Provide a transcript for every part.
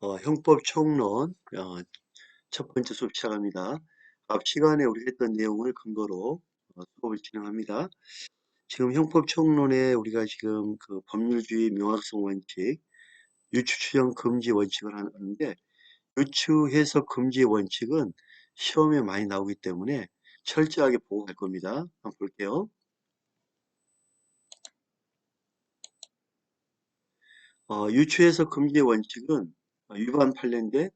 어, 형법 총론 어, 첫 번째 수업 시작합니다. 앞 시간에 우리 했던 내용을 근거로 어, 수업을 진행합니다. 지금 형법 총론에 우리가 지금 그 법률주의 명확성 원칙, 유추 추정 금지 원칙을 하는데 유추 해석 금지 원칙은 시험에 많이 나오기 때문에 철저하게 보고 갈 겁니다. 한번 볼게요. 어, 유추 해석 금지 원칙은 어, 위반 판례인데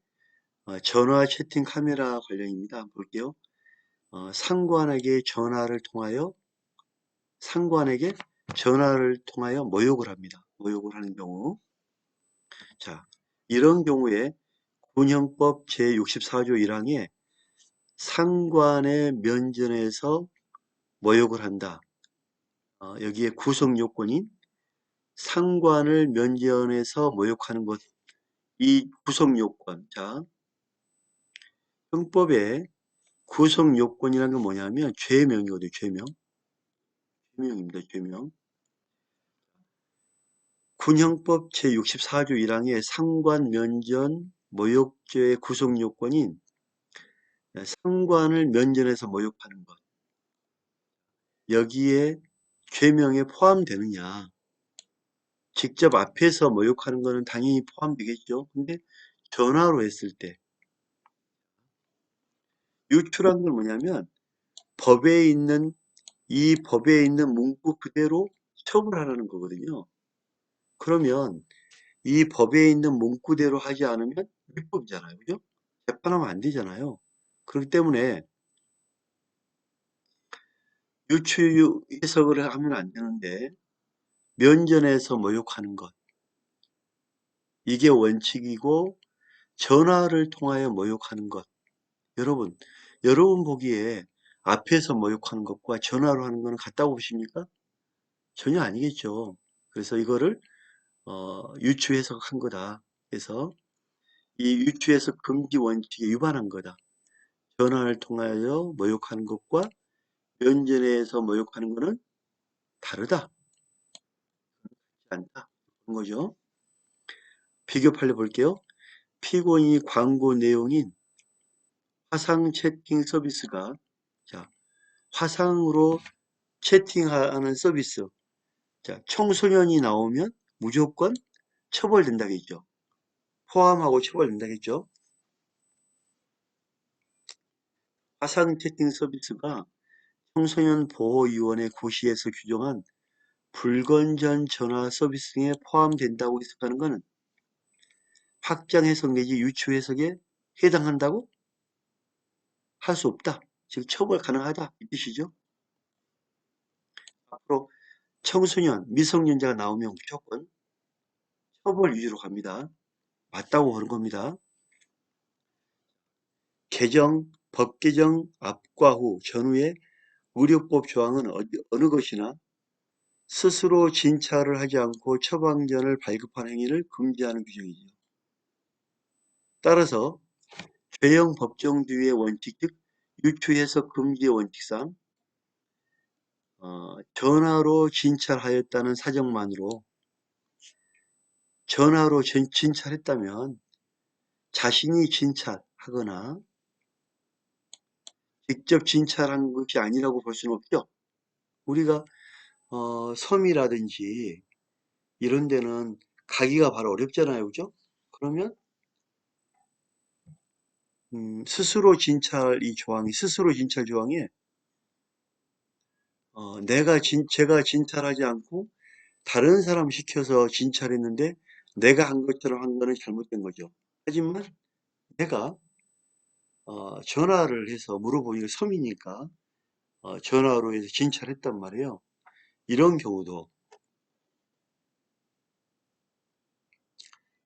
어, 전화 채팅 카메라 관련입니다. 볼게요. 어, 상관에게 전화를 통하여 상관에게 전화를 통하여 모욕을 합니다. 모욕을 하는 경우. 자, 이런 경우에 군형법 제64조 1항에 상관의 면전에서 모욕을 한다. 어, 여기에 구성 요건인 상관을 면전에서 모욕하는 것. 이 구성 요건. 자, 형법에 구성 요건이라는 건 뭐냐면 죄명이거든요. 죄명. 죄명입니다. 죄명. 군형법 제64조 1항의 상관 면전 모욕죄의 구성 요건인 상관을 면전에서 모욕하는 것. 여기에 죄명에 포함되느냐. 직접 앞에서 모욕하는 것은 당연히 포함되겠죠. 근데 전화로 했을 때 유추란 건 뭐냐면 법에 있는 이 법에 있는 문구 그대로 처벌하라는 거거든요. 그러면 이 법에 있는 문구대로 하지 않으면 위법이잖아요. 그죠? 재판하면 안 되잖아요. 그렇기 때문에 유추 해석을 하면 안 되는데 면전에서 모욕하는 것 이게 원칙이고 전화를 통하여 모욕하는 것 여러분 여러분 보기에 앞에서 모욕하는 것과 전화로 하는 것은 같다고 보십니까? 전혀 아니겠죠. 그래서 이거를 어, 유추 해석한 거다. 그래서 이 유추 해석 금지 원칙에 위반한 거다. 전화를 통하여 모욕하는 것과 면전에서 모욕하는 것은 다르다. 않다. 그런 거죠. 비교 판례 볼게요. 피고인이 광고 내용인 화상 채팅 서비스가 자 화상으로 채팅하는 서비스 자 청소년이 나오면 무조건 처벌된다겠죠. 포함하고 처벌된다겠죠. 화상 채팅 서비스가 청소년 보호위원회 고시에서 규정한 불건전 전화 서비스 등에 포함된다고 해석하는 것은 확장 해석 내지 유추 해석에 해당한다고 할 수 없다. 즉 처벌 가능하다 이 뜻이죠. 앞으로 청소년, 미성년자가 나오면 무조건 처벌 위주로 갑니다. 맞다고 보는 겁니다. 개정, 법 개정 앞과 후 전후에 의료법 조항은 어느 것이나 스스로 진찰을 하지 않고 처방전을 발급한 행위를 금지하는 규정이죠. 따라서 죄형 법정주의의 원칙, 즉 유추해석 금지의 원칙상 어, 전화로 진찰하였다는 사정만으로 전화로 진, 진찰했다면 자신이 진찰하거나 직접 진찰한 것이 아니라고 볼 수는 없죠. 우리가 어, 섬이라든지 이런 데는 가기가 바로 어렵잖아요. 그죠? 그러면 음, 스스로 진찰 이 조항이 스스로 진찰 조항에 어, 내가 진 제가 진찰하지 않고 다른 사람 시켜서 진찰했는데 내가 한 것처럼 한 거는 잘못된 거죠. 하지만 내가 어, 전화를 해서 물어보니까 섬이니까 어, 전화로 해서 진찰했단 말이에요. 이런 경우도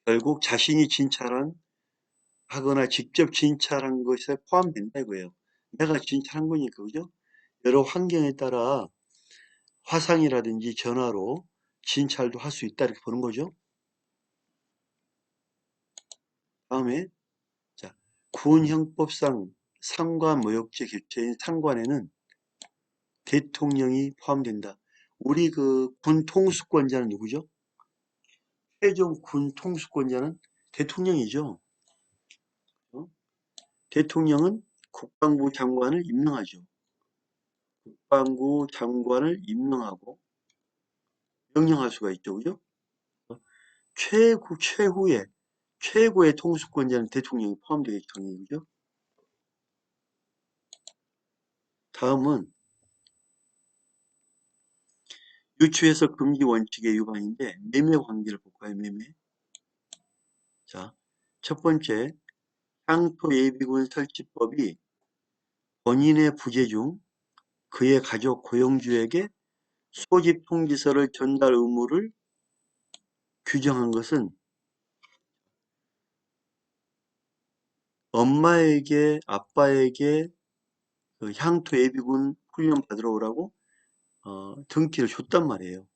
결국 자신이 진찰한 하거나 직접 진찰한 것에 포함된다 이거예요. 내가 진찰한 거니까 그죠? 여러 환경에 따라 화상이라든지 전화로 진찰도 할 수 있다 이렇게 보는 거죠. 다음에 자 군형법상 상관 모욕죄 객체인 상관에는 대통령이 포함된다. 우리 그 군 통수권자는 누구죠? 최종 군 통수권자는 대통령이죠. 어? 대통령은 국방부 장관을 임명하죠. 국방부 장관을 임명하고 명령할 수가 있죠. 그죠? 어? 최고, 최후의, 최고의 통수권자는 대통령이 포함되겠죠. 당연히. 그죠? 다음은 유추해석 금지 원칙의 위반인데 매매 관계를 볼까요? 매매. 자, 첫 번째 향토 예비군 설치법이 본인의 부재 중 그의 가족 고용주에게 소집 통지서를 전달 의무를 규정한 것은 엄마에게 아빠에게 그 향토 예비군 훈련 받으러 오라고 어, 등기를 줬단 말이에요.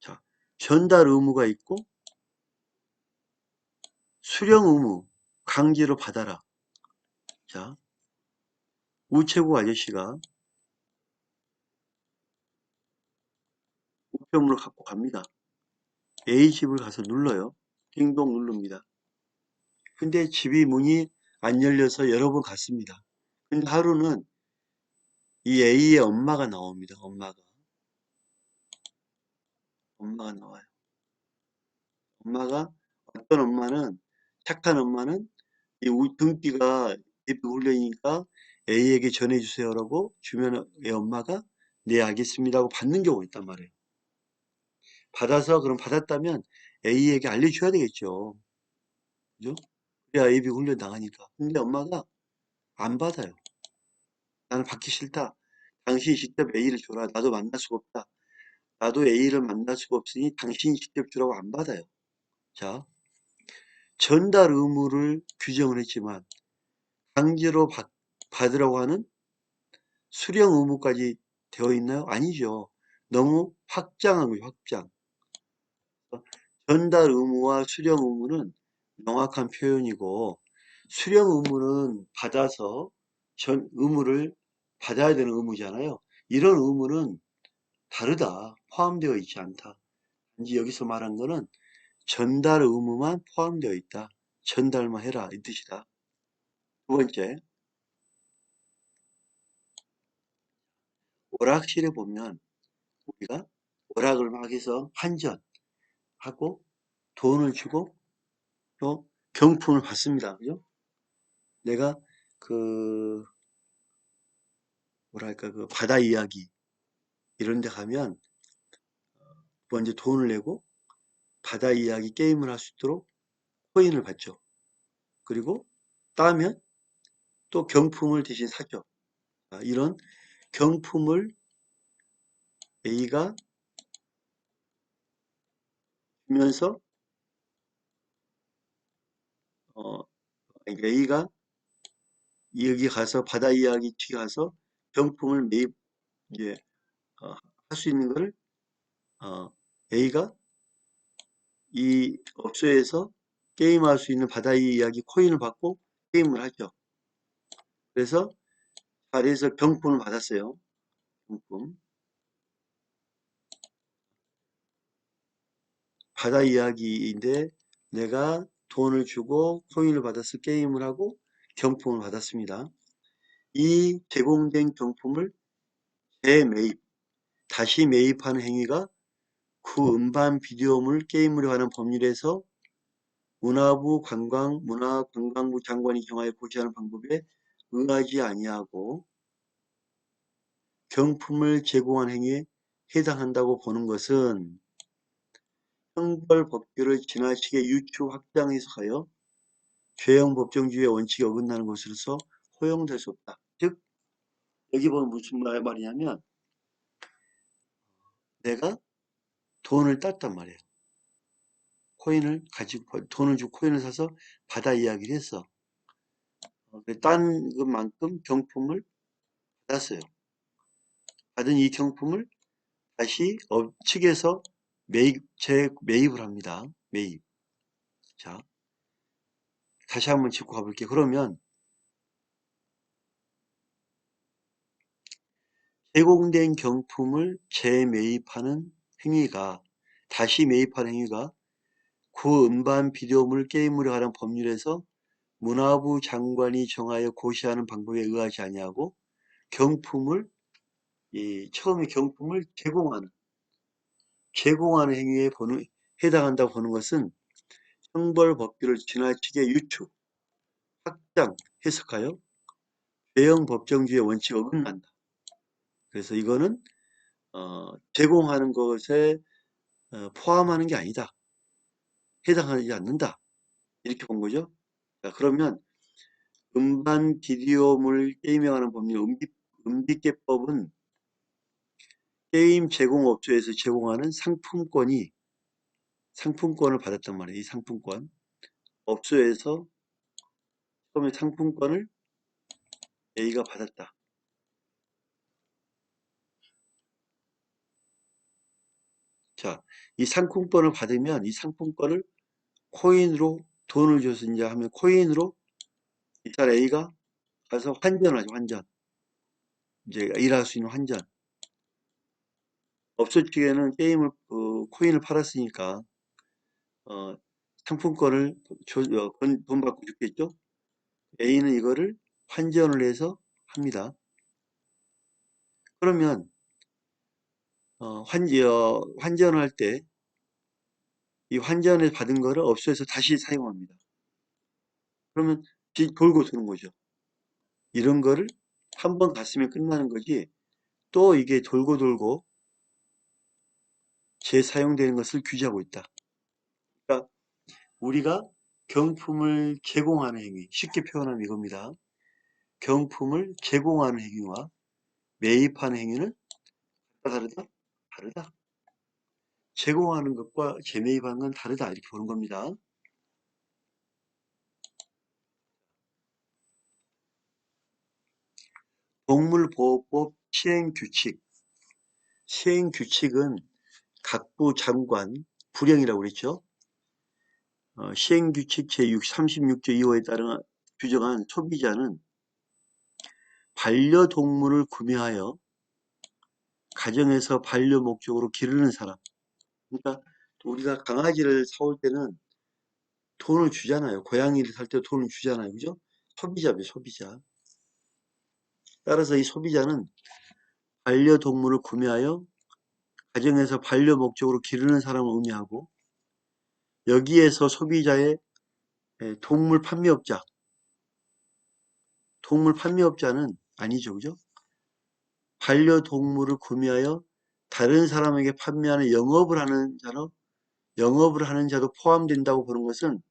자, 전달 의무가 있고 수령 의무 강제로 받아라. 자, 우체국 아저씨가 우편물을 갖고 갑니다. A집을 가서 눌러요. 띵동 누릅니다. 근데 집이 문이 안 열려서 여러 번 갔습니다. 근데 하루는 이 A의 엄마가 나옵니다. 엄마가. 엄마가 나와요. 엄마가 어떤 엄마는 착한 엄마는 이 우- 등기가 예비 훈련이니까 A에게 전해주세요라고 주면 애 엄마가 네 알겠습니다 하고 받는 경우가 있단 말이에요. 받아서 그럼 받았다면 A에게 알려줘야 되겠죠. 그죠? 그래야 예비 훈련 나가니까. 근데 엄마가 안 받아요. 나는 받기 싫다. 당신이 직접 A를 줘라. 나도 만날 수가 없다. 나도 A를 만날 수가 없으니 당신이 직접 주라고 안 받아요. 자, 전달 의무를 규정을 했지만 강제로 받, 받으라고 하는 수령 의무까지 되어 있나요? 아니죠. 너무 확장한 거죠, 확장. 전달 의무와 수령 의무는 명확한 표현이고 수령 의무는 받아서 전 의무를 받아야 되는 의무잖아요. 이런 의무는 다르다. 포함되어 있지 않다. 단지 여기서 말한 거는 전달 의무만 포함되어 있다. 전달만 해라 이 뜻이다. 두 번째, 오락실에 보면 우리가 오락을 막 해서 환전하고 돈을 주고 또 경품을 받습니다. 그죠? 내가 그 뭐랄까 그 바다 이야기 이런 데 가면 먼저 돈을 내고 바다 이야기 게임을 할 수 있도록 코인을 받죠. 그리고 따면 또 경품을 대신 사죠. 아, 이런 경품을 A가 주면서 어, A가 여기 가서 바다 이야기 치 가서 경품을 매입 이제 어, 할수 있는 것을 어, A가 이 업소에서 게임할 수 있는 바다 이야기 코인을 받고 게임을 하죠. 그래서 자리에서 경품을 받았어요. 경품. 바다 이야기인데 내가 돈을 주고 코인을 받아서 게임을 하고 경품을 받았습니다. 이 제공된 경품을 재매입, 다시 매입하는 행위가 그 음반 비디오물 게임물에 관한 법률에서 문화부 관광 문화관광부 장관이 정하여 고시하는 방법에 응하지 아니하고 경품을 제공한 행위에 해당한다고 보는 것은 형벌 법규를 지나치게 유추 확장 해석하여 죄형 법정주의의 원칙에 어긋나는 것으로서 허용될 수 없다. 즉 여기 보면 무슨 말, 말이냐면 내가 돈을 땄단 말이에요. 코인을 가지고 돈을 주고 코인을 사서 바다 이야기를 했어. 어, 딴 것만큼 경품을 받았어요. 받은 이 경품을 다시 업 측에서 매입, 재 매입을 합니다. 매입. 자, 다시 한번 짚고 가볼게요. 그러면 제공된 경품을 재매입하는 행위가 다시 매입하는 행위가 구 음반 비디오물 게임물에 관한 법률에서 문화부 장관이 정하여 고시하는 방법에 의하지 아니하고 경품을 이 처음에 경품을 제공하는 제공하는 행위에 보는 해당한다고 보는 것은 형벌 법규를 지나치게 유추, 확장, 해석하여 대형 법정주의 원칙에 어긋난다. 그래서 이거는 어, 제공하는 것에 어, 포함하는 게 아니다. 해당하지 않는다. 이렇게 본 거죠. 자, 그러면 음반 비디오물 관한 법률 음비, 음비계법은 게임 제공업체에서 제공하는 상품권이 상품권을 받았단 말이에요. 이 상품권. 업소에서 처음에 상품권을 A가 받았다. 자, 이 상품권을 받으면 이 상품권을 코인으로 돈을 이제 하면 코인으로 이탈 A가 가서 환전하죠, 환전. 이제 일할 수 있는 환전. 업소 측에는 게임을, 그, 코인을 팔았으니까, 어, 상품권을 줘, 어, 돈, 돈 받고 죽겠죠? A는 이거를 환전을 해서 합니다. 그러면, 어, 환, 어, 환전할 때, 이 환전에 받은 거를 업소에서 다시 사용합니다. 그러면 돌고 도는 거죠. 이런 거를 한 번 갔으면 끝나는 거지, 또 이게 돌고 돌고 재사용되는 것을 규제하고 있다. 그러니까 우리가 경품을 제공하는 행위, 쉽게 표현하면 이겁니다. 경품을 제공하는 행위와 매입하는 행위는 다르다? 다르다. 제공하는 것과 재매입하는 건 다르다. 이렇게 보는 겁니다. 동물보호법 시행규칙. 시행규칙은 각부 장관 불령이라고 그랬죠. 어, 시행규칙 제36조 2호에 따른 규정한 소비자는 반려동물을 구매하여 가정에서 반려 목적으로 기르는 사람. 그러니까 우리가 강아지를 사올 때는 돈을 주잖아요. 고양이를 살 때 돈을 주잖아요. 그죠? 소비자죠, 소비자. 따라서 이 소비자는 반려동물을 구매하여 가정에서 반려 목적으로 기르는 사람을 의미하고 여기에서 소비자의 동물 판매업자 동물 판매업자는 아니죠. 그죠? 반려동물을 구매하여 다른 사람에게 판매하는 영업을 하는 자로 영업을 하는 자도 포함된다고 보는 것은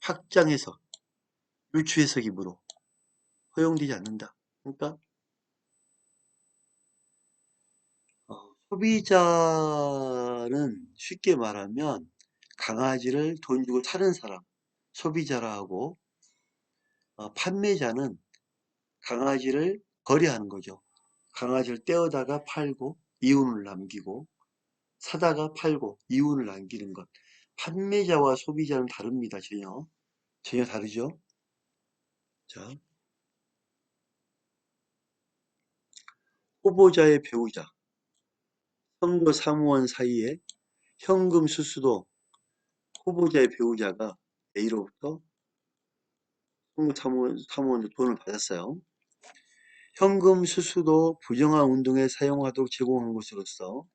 확장해서 유추해석이므로 허용되지 않는다. 그러니까 어, 소비자는 쉽게 말하면 강아지를 돈 주고 사는 사람 소비자라 하고 어, 판매자는 강아지를 거래하는 거죠. 강아지를 떼어다가 팔고 이윤을 남기고 사다가 팔고 이윤을 남기는 것. 판매자와 소비자는 다릅니다. 전혀. 전혀 다르죠. 자, 후보자의 배우자, 선거 사무원 사이에 현금 수수도 후보자의 배우자가 A로부터 선거 사무원, 사무원 돈을 받았어요. 현금 수수도 부정한 운동에 사용하도록 제공한 것으로서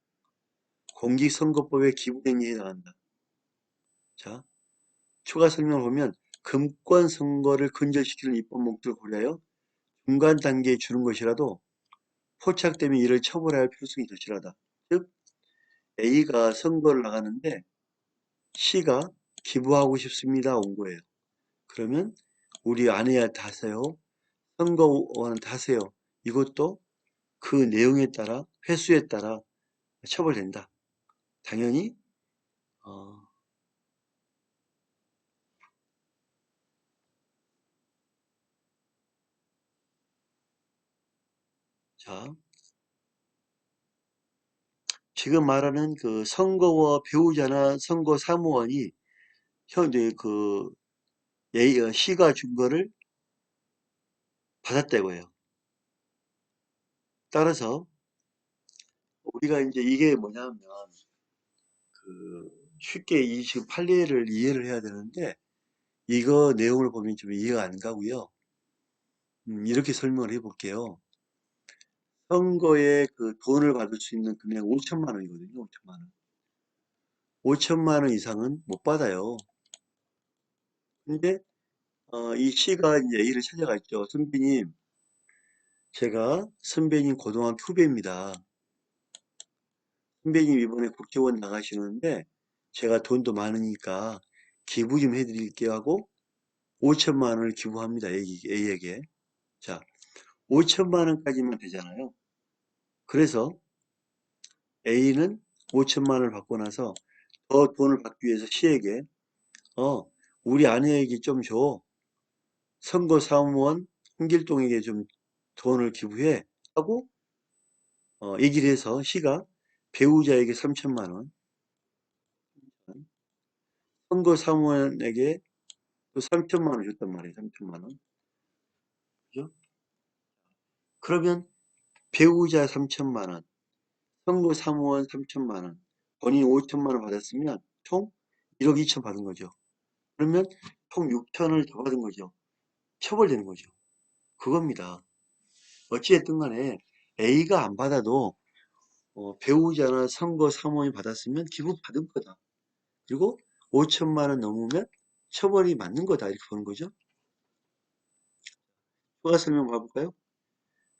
공직선거법의 기부행위에 해당한다. 자, 추가 설명을 보면 금권 선거를 근절시키는 입법 목적을 고려하여 중간 단계에 주는 것이라도 포착되면 이를 처벌해야 할 필요성이 도실하다. 즉 A가 선거를 나가는데 C가 기부하고 싶습니다 온 거예요. 그러면 우리 아내한테 하세요. 선거원한테 하세요. 이것도 그 내용에 따라 회수에 따라 처벌된다. 당연히 어, 자 지금 말하는 그 선거와 배우자나 선거 사무원이 현재 그 A, C가 준 거를 받았다고요. 따라서 우리가 이제 이게 뭐냐면 그 쉽게 이 지금 판례를 이해를 해야 되는데 이거 내용을 보면 좀 이해가 안 가고요. 음, 이렇게 설명을 해볼게요. 선거에 그 돈을 받을 수 있는 금액 5천만 원이거든요. 5천만 원. 5천만 원 이상은 못 받아요. 근데 어, 이 씨가 이제 A를 찾아갔죠. 선배님, 제가 선배님 고등학교 후배입니다. 선배님 이번에 국회의원 나가시는데 제가 돈도 많으니까 기부 좀 해드릴게요 하고 5천만 원을 기부합니다. A에게. 자, 5천만 원까지만 되잖아요. 그래서 A는 5천만 원을 받고 나서 더 돈을 받기 위해서 C에게 어 우리 아내에게 좀 줘. 선거 사무원 홍길동에게 좀 돈을 기부해 하고 어, 얘기를 해서 C가 배우자에게 3천만 원 선거 사무원에게 또 3천만 원 줬단 말이에요. 3천만 원. 그죠? 그러면 배우자 3천만 원, 선거 사무원 3천만 원, 본인 5천만 원 받았으면 총 1억 2천 받은 거죠. 그러면 총 6천을 더 받은 거죠. 처벌되는 거죠. 그겁니다. 어찌됐든 간에 A가 안 받아도 어, 배우자나 선거 사무원이 받았으면 기부 받은 거다. 그리고 5천만 원 넘으면 처벌이 맞는 거다. 이렇게 보는 거죠. 추가 설명 봐볼까요?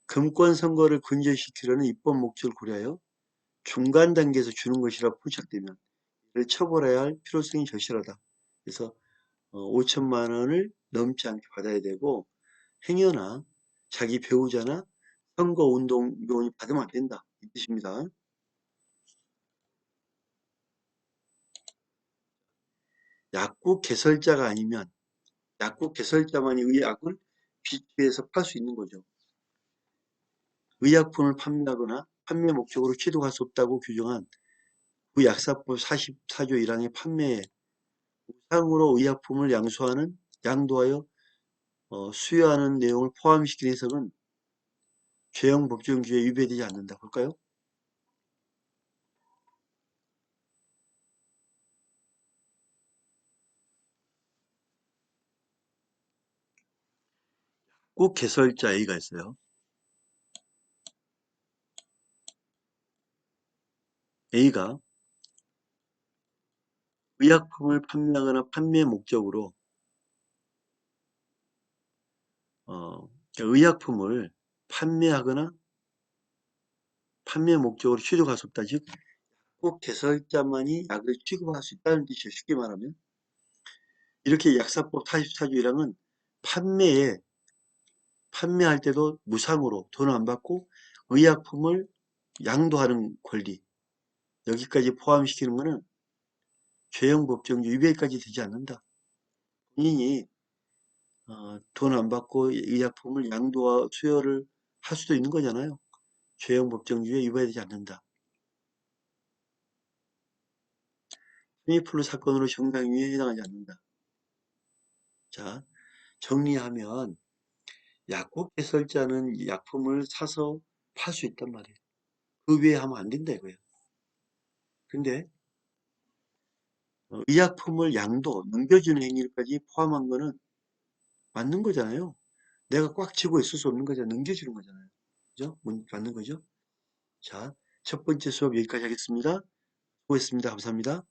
금권 선거를 근절시키려는 입법 목적을 고려하여 중간 단계에서 주는 것이라 포착되면 이를 처벌해야 할 필요성이 절실하다. 그래서 5천만 원을 넘지 않게 받아야 되고 행여나 자기 배우자나 선거운동용이 받으면 안 된다. 이 뜻입니다. 약국 개설자가 아니면 약국 개설자만이 의약을 비치해서 팔 수 있는 거죠. 의약품을 판매하거나 판매 목적으로 취득할 수 없다고 규정한 그 약사법 44조 1항의 판매에 무상으로 의약품을 양수하는 양도하여 어, 수여하는 내용을 포함시킨 해석은 죄형 법정주의에 위배되지 않는다. 볼까요? 꼭 개설자 A가 있어요. A가 의약품을 판매하거나 판매 목적으로 어, 의약품을 판매하거나 판매 목적으로 취득할 수 없다. 즉, 꼭 개설자만이 약을 취급할 수 있다는 뜻이에요. 쉽게 말하면. 이렇게 약사법 44조 1항은 판매에 판매할 때도 무상으로 돈안 받고 의약품을 양도하는 권리 여기까지 포함시키는 것은 죄형 법정주 위배까지 되지 않는다. 본인이 어, 돈안 받고 의약품을 양도와 수여를 할 수도 있는 거잖아요. 죄형 법정주의에 위배되지 않는다. 스미플루 사건으로 정당유예에 해당하지 않는다. 자, 정리하면 약국 개설자는 약품을 사서 팔 수 있단 말이에요. 그 외에 하면 안 된다 이거예요. 근데 어, 의약품을 양도, 넘겨주는 행위까지 포함한 거는 맞는 거잖아요. 내가 꽉 쥐고 있을 수 없는 거잖아요. 넘겨주는 거잖아요. 그죠? 맞는 거죠? 자, 첫 번째 수업 여기까지 하겠습니다. 수고했습니다. 감사합니다.